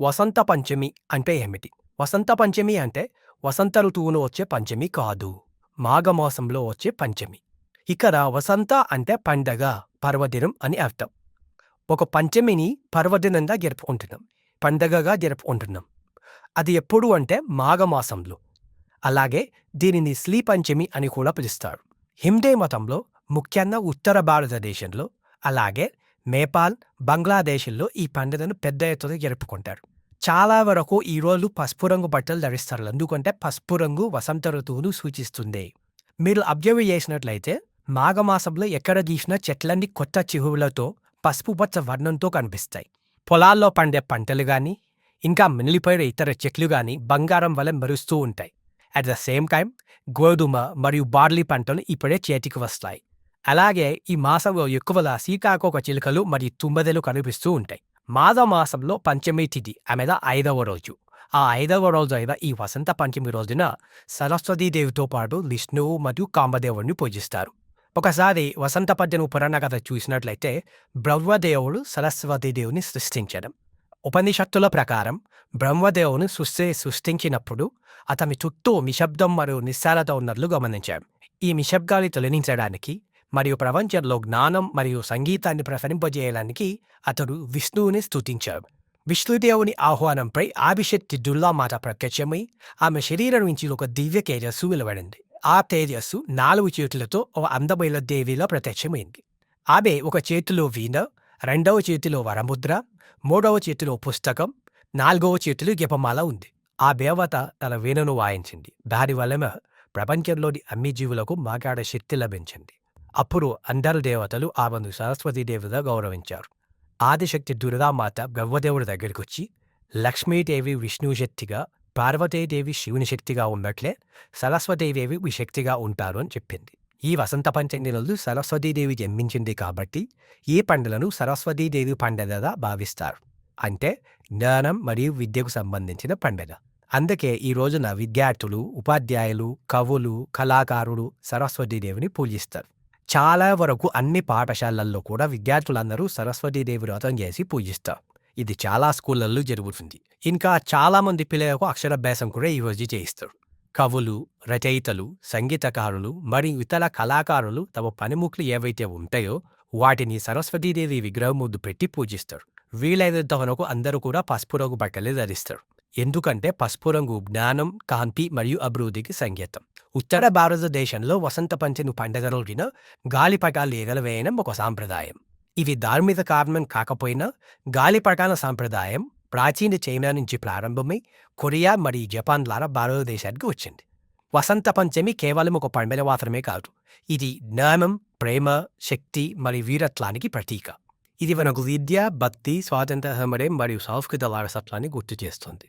వసంత పంచమి అంటే ఏమిటి? వసంత పంచమి అంటే వసంత ఋతువును వచ్చే పంచమి కాదు. మాఘమాసంలో వచ్చే పంచమి. ఇక్కడ వసంత అంటే పండగ పర్వదినం అని అర్థం. ఒక పంచమిని పర్వదినంగా జరుపుకుంటున్నాం పండగగా జరుపుకుంటున్నాం. అది ఎప్పుడు అంటే మాఘమాసంలో. అలాగే దీనిని శ్లీ పంచమి అని కూడా పిలుస్తారు. హిందే మతంలో ముఖ్యంగా ఉత్తర భారతదేశంలో అలాగే నేపాల్ బంగ్లాదేశ్లో ఈ పండుగను పెద్ద ఎత్తున జరుపుకుంటారు. చాలా వరకు ఈ రోజు పసుపు రంగు బట్టలు ధరిస్తారు. ఎందుకంటే పసుపు రంగు వసంత ఋతువును సూచిస్తుంది. మీరు అబ్జర్వ్ చేసినట్లయితే మాఘమాసంలో ఎక్కడ గీసిన చెట్లన్నీ కొత్త చిహువులతో పసుపు పచ్చ వర్ణంతో కనిపిస్తాయి. పొలాల్లో పండే పంటలు కానీ ఇంకా మినిలిపోయిన ఇతర చెట్లు కానీ బంగారం వలె మెరుస్తూ ఉంటాయి. అట్ ద సేమ్ టైం గోధుమ మరియు బార్లీ పంటలు ఇప్పుడే చేతికి వస్తాయి. అలాగే ఈ మాసంలో ఎక్కువగా సీకాకోక చిలుకలు మరియు తుంబదెలు కనిపిస్తూ ఉంటాయి. మాఘ మాసంలో పంచమి తిథి ఆమెద ఐదవ రోజు. ఆ ఐదవ రోజు అయిన ఈ వసంత పంచమి రోజున సరస్వతీదేవితో పాటు విష్ణువు మరియు కాంబదేవుడిని పూజిస్తారు. ఒకసారి వసంత పద్యను పురాణ కథ చూసినట్లయితే బ్రహ్మదేవుడు సరస్వతీదేవిని సృష్టించడం. ఉపనిషత్తుల ప్రకారం బ్రహ్మదేవుని సృష్టి సృష్టించినప్పుడు అతని చుట్టూ నిశ్శబ్దం మరియు నిస్సారత ఉన్నట్లు గమనించాం. ఈ నిశ్శబ్దాన్ని తొలగించడానికి మరియు ప్రపంచంలో జ్ఞానం మరియు సంగీతాన్ని ప్రసరింపజేయడానికి అతడు విష్ణువుని స్తుతించాడు. విష్ణుదేవుని ఆహ్వానంపై ఆభిషక్తి దుర్లా మాత ప్రత్యక్షమై ఆమె శరీరం నుంచి ఒక దివ్య తేజస్సు వెలువడింది. ఆ తేజస్సు నాలుగు చేతులతో ఒక అందమైన దేవిలా ప్రత్యక్షమైంది. ఆమె ఒక చేతిలో వీణ రెండవ చేతిలో వరముద్ర మూడవ చేతిలో పుస్తకం నాలుగవ చేతిలో జపమాల ఉంది. ఆ దేవత తన వీణను వాయించింది. దానివల్ల ప్రపంచంలోని అన్ని జీవులకు మాట్లాడే శక్తి లభించింది. అప్పుడు అందరు దేవతలు ఆమెను సరస్వతీదేవిగా గౌరవించారు. ఆదిశక్తి దుర్గామాత బ్రహ్మదేవుడి దగ్గరికొచ్చి లక్ష్మీదేవి విష్ణుశక్తిగా పార్వతీదేవి శివుని శక్తిగా ఉన్నట్లే సరస్వతీదేవి మీ శక్తిగా ఉంటారు అని చెప్పింది. ఈ వసంత పంచమి రోజు సరస్వతీదేవి జన్మించింది కాబట్టి ఈ పండుగను సరస్వతీదేవి పండుగగా భావిస్తారు. అంటే జ్ఞానం మరియు విద్యకు సంబంధించిన పండుగ అందుకే ఈ రోజున విద్యార్థులు ఉపాధ్యాయులు కవులు కళాకారులు సరస్వతీదేవిని పూజిస్తారు. చాలా వరకు అన్ని పాఠశాలల్లో కూడా విద్యార్థులందరూ సరస్వతీదేవి వ్రతం చేసి పూజిస్తారు. ఇది చాలా స్కూళ్ళల్లో జరుగుతుంది. ఇంకా చాలా మంది పిల్లలకు అక్షరాభ్యాసం కూడా ఈ రోజు చేయిస్తారు. కవులు రచయితలు సంగీతకారులు మరియు ఇతర కళాకారులు తమ పనిముట్లు ఏవైతే ఉంటాయో వాటిని సరస్వతీదేవి విగ్రహం ముందు పెట్టి పూజిస్తారు. వీలైనంత వరకు అందరూ కూడా పసుపు రంగు బట్టలే ధరిస్తారు. ఎందుకంటే పసుపు రంగు జ్ఞానం కాంతి మరియు అభివృద్ధికి సంకేతం. ఉత్తర భారతదేశంలో వసంత పంచమి పండుగ రోజున గాలిపటాలు ఎగరవేయడం ఒక సాంప్రదాయం. ఇవి ధార్మిక కారణం కాకపోయినా గాలిపటాల సాంప్రదాయం ప్రాచీన చైనా నుంచి ప్రారంభమై కొరియా మరియు జపాన్ ద్వారా భారతదేశానికి వచ్చింది. వసంత పంచమి కేవలం ఒక పండుగ మాత్రమే కాదు ఇది జ్ఞానం ప్రేమ శక్తి మరియు వీరత్వానికి ప్రతీక. ఇది మనకు విద్య భక్తి స్వాతంత్ర మరియు సాంస్కృతిక వారసత్వాన్ని గుర్తు చేస్తుంది.